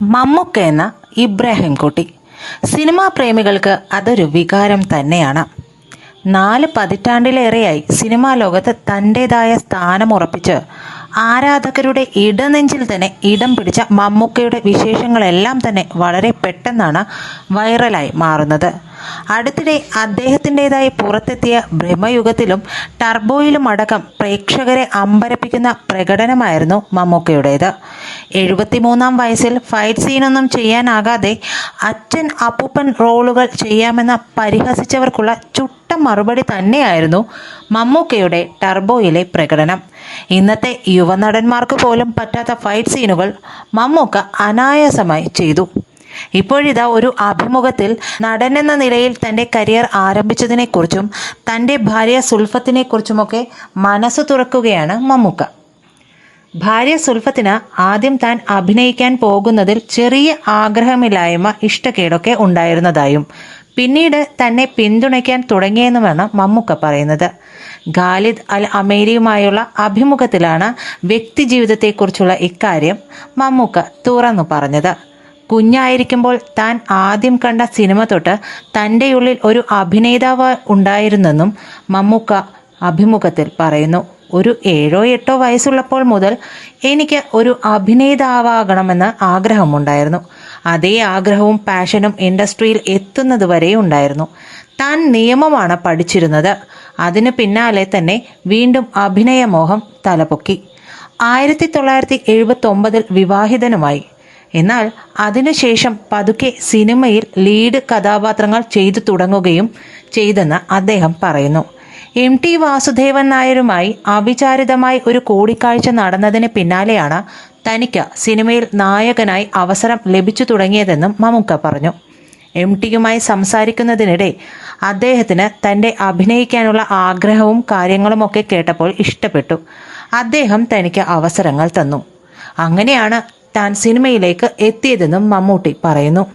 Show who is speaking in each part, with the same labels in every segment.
Speaker 1: മമ്മൂക്ക എന്ന ഇബ്രാഹിം കുട്ടി സിനിമാ പ്രേമികൾക്ക് അതൊരു വികാരം തന്നെയാണ്. നാല് പതിറ്റാണ്ടിലേറെയായി സിനിമാ ലോകത്ത് തന്റെതായ സ്ഥാനമുറപ്പിച്ച് ആരാധകരുടെ ഇടനെഞ്ചിൽ തന്നെ ഇടം പിടിച്ച മമ്മൂക്കയുടെ വിശേഷങ്ങളെല്ലാം തന്നെ വളരെ പെട്ടെന്നാണ് വൈറലായി മാറുന്നത്. അടുത്തിടെ അദ്ദേഹത്തിന്റെതായി പുറത്തെത്തിയ ബ്രഹ്മയുഗത്തിലും ടർബോയിലും അടക്കം പ്രേക്ഷകരെ അമ്പരപ്പിക്കുന്ന പ്രകടനമായിരുന്നു മമ്മൂക്കയുടേത്. എഴുപത്തിമൂന്നാം വയസ്സിൽ ഫൈറ്റ് സീനൊന്നും ചെയ്യാനാകാതെ അച്ഛൻ അപ്പൂപ്പൻ റോളുകൾ ചെയ്യാമെന്ന പരിഹസിച്ചവർക്കുള്ള ചുട്ട മറുപടി തന്നെയായിരുന്നു മമ്മൂക്കയുടെ ടർബോയിലെ പ്രകടനം. ഇന്നത്തെ യുവനടന്മാർക്ക് പോലും പറ്റാത്ത ഫൈറ്റ് സീനുകൾ മമ്മൂക്ക അനായാസമായി ചെയ്തു. ഇപ്പോഴിതാ ഒരു അഭിമുഖത്തിൽ നടൻ എന്ന നിലയിൽ തന്റെ കരിയർ ആരംഭിച്ചതിനെക്കുറിച്ചും തന്റെ ഭാര്യ സുൽഫത്തിനെക്കുറിച്ചുമൊക്കെ മനസ്സ് തുറക്കുകയാണ് മമ്മൂക്ക. ഭാര്യ സുൽഫത്തിന് ആദ്യം താൻ അഭിനയിക്കാൻ പോകുന്നതിൽ ചെറിയ ആഗ്രഹമില്ലായ്മ ഇഷ്ടക്കേടൊക്കെ ഉണ്ടായിരുന്നതായും പിന്നീട് തന്നെ പിന്തുണയ്ക്കാൻ തുടങ്ങിയെന്ന് വേണം മമ്മൂക്ക പറയുന്നത്. ഖാലിദ് അൽ അമേരിയുമായുള്ള അഭിമുഖത്തിലാണ് വ്യക്തിജീവിതത്തെക്കുറിച്ചുള്ള ഇക്കാര്യം മമ്മൂക്ക തുറന്നു പറഞ്ഞത്. കുഞ്ഞായിരിക്കുമ്പോൾ താൻ ആദ്യം കണ്ട സിനിമ തൊട്ട് തന്റെ ഉള്ളിൽ ഒരു അഭിനേതാവ് ഉണ്ടായിരുന്നെന്നും മമ്മൂക്ക അഭിമുഖത്തിൽ പറയുന്നു. ഒരു ഏഴോ എട്ടോ വയസ്സുള്ളപ്പോൾ മുതൽ എനിക്ക് ഒരു അഭിനേതാവാകണമെന്ന് ആഗ്രഹമുണ്ടായിരുന്നു. അതേ ആഗ്രഹവും പാഷനും ഇൻഡസ്ട്രിയിൽ എത്തുന്നതുവരെ ഉണ്ടായിരുന്നു. താൻ നിയമമാണ് പഠിച്ചിരുന്നത്. അതിനു പിന്നാലെ തന്നെ വീണ്ടും അഭിനയമോഹം തലപൊക്കി. ആയിരത്തി തൊള്ളായിരത്തി എഴുപത്തി ഒമ്പതിൽ വിവാഹിതനുമായി. എന്നാൽ അതിനുശേഷം പതുക്കെ സിനിമയിൽ ലീഡ് കഥാപാത്രങ്ങൾ ചെയ്തു തുടങ്ങുകയും ചെയ്തെന്ന് അദ്ദേഹം പറയുന്നു. എം ടി വാസുദേവൻ നായരുമായി അവിചാരിതമായി ഒരു കൂടിക്കാഴ്ച നടന്നതിന് പിന്നാലെയാണ് തനിക്ക് സിനിമയിൽ നായകനായി അവസരം ലഭിച്ചു തുടങ്ങിയതെന്നും മമുക്ക പറഞ്ഞു. എം ടിയുമായി സംസാരിക്കുന്നതിനിടെ അദ്ദേഹത്തിന് തന്റെ അഭിനയിക്കാനുള്ള ആഗ്രഹവും കാര്യങ്ങളുമൊക്കെ കേട്ടപ്പോൾ ഇഷ്ടപ്പെട്ടു. അദ്ദേഹം തനിക്ക് അവസരങ്ങൾ തന്നു. അങ്ങനെയാണ് താൻ സിനിമയിലേക്ക് എത്തിയതെന്നും മമ്മൂട്ടി പറയുന്നു.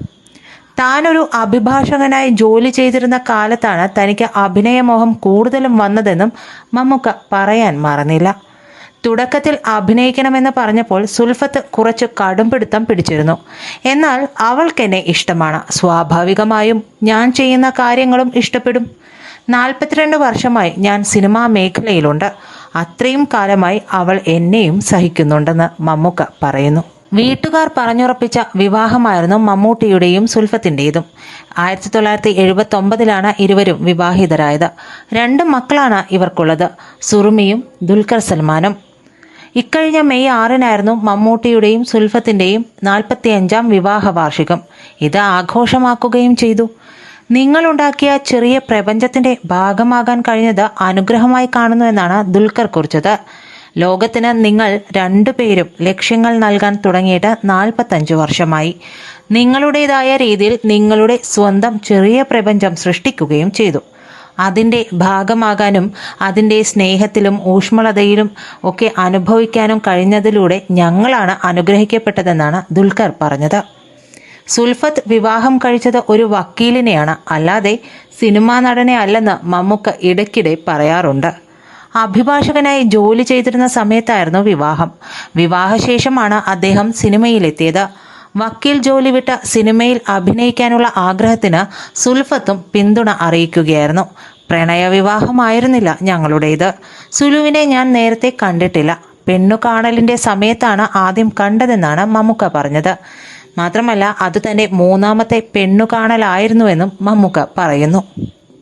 Speaker 1: താനൊരു അഭിഭാഷകനായി ജോലി ചെയ്തിരുന്ന കാലത്താണ് തനിക്ക് അഭിനയമോഹം കൂടുതലും വന്നതെന്നും മമ്മൂക്ക പറയാൻ മറന്നില്ല. തുടക്കത്തിൽ അഭിനയിക്കണമെന്ന് പറഞ്ഞപ്പോൾ സുൽഫത്ത് കുറച്ച് കടുംപിടുത്തം പിടിച്ചിരുന്നു. എന്നാൽ അവൾക്കെന്നെ ഇഷ്ടമാണ്. സ്വാഭാവികമായും ഞാൻ ചെയ്യുന്ന കാര്യങ്ങളും ഇഷ്ടപ്പെടും. നാൽപ്പത്തിരണ്ട് വർഷമായി ഞാൻ സിനിമാ മേഖലയിലുണ്ട്. അത്രയും കാലമായി അവൾ എന്നെയും സഹിക്കുന്നുണ്ടെന്ന് മമ്മൂക്ക പറയുന്നു. വീട്ടുകാർ പറഞ്ഞുറപ്പിച്ച വിവാഹമായിരുന്നു മമ്മൂട്ടിയുടെയും സുൽഫത്തിന്റെതും ആയിരത്തി തൊള്ളായിരത്തി എഴുപത്തി ഒമ്പതിലാണ് ഇരുവരും വിവാഹിതരായത്. രണ്ട് മക്കളാണ് ഇവർക്കുള്ളത് സുറുമിയും ദുൽഖർ സൽമാനും. ഇക്കഴിഞ്ഞ മെയ് ആറിനായിരുന്നു മമ്മൂട്ടിയുടെയും സുൽഫത്തിന്റെയും നാൽപ്പത്തിയഞ്ചാം വിവാഹ വാർഷികം ഇത് ആഘോഷമാക്കുകയും ചെയ്തു. നിങ്ങളുണ്ടാക്കിയ ചെറിയ പ്രപഞ്ചത്തിന്റെ ഭാഗമാകാൻ കഴിഞ്ഞത് അനുഗ്രഹമായി കാണുന്നു എന്നാണ് ദുൽഖർ കുറിച്ചത്. ലോകത്തിന് നിങ്ങൾ രണ്ടുപേരും ലക്ഷ്യങ്ങൾ നൽകാൻ തുടങ്ങിയിട്ട് നാൽപ്പത്തഞ്ച് വർഷമായി. നിങ്ങളുടേതായ രീതിയിൽ നിങ്ങളുടെ സ്വന്തം ചെറിയ പ്രപഞ്ചം സൃഷ്ടിക്കുകയും ചെയ്തു. അതിന്റെ ഭാഗമാകാനും അതിന്റെ സ്നേഹത്തിലും ഊഷ്മളതയിലും ഒക്കെ അനുഭവിക്കാനും കഴിഞ്ഞതിലൂടെ ഞങ്ങളാണ് അനുഗ്രഹിക്കപ്പെട്ടതെന്നാണ് ദുൽഖർ പറഞ്ഞത്. സുൽഫത്ത് വിവാഹം കഴിച്ചത് ഒരു വക്കീലിനെയാണ്. അല്ലാതെ സിനിമാ നടനെ അല്ലെന്ന് മമ്മൂക്ക ഇടയ്ക്കിടെ പറയാറുണ്ട്. അഭിഭാഷകനായി ജോലി ചെയ്തിരുന്ന സമയത്തായിരുന്നു വിവാഹം. വിവാഹശേഷമാണ് അദ്ദേഹം സിനിമയിലെത്തിയത്. വക്കീൽ ജോലി വിട്ട സിനിമയിൽ അഭിനയിക്കാനുള്ള ആഗ്രഹത്തിന് സുൽഫത്തും പിന്തുണ അറിയിക്കുകയായിരുന്നു. പ്രണയവിവാഹമായിരുന്നില്ല ഞങ്ങളുടേത്. സുലുവിനെ ഞാൻ നേരത്തെ കണ്ടിട്ടില്ല. പെണ്ണു കാണലിന്റെ സമയത്താണ് ആദ്യം കണ്ടതെന്നാണ് മമ്മുക്ക പറഞ്ഞത്. മാത്രമല്ല അത് തന്റെ മൂന്നാമത്തെ പെണ്ണു കാണലായിരുന്നുവെന്നും മമ്മുക്ക പറയുന്നു.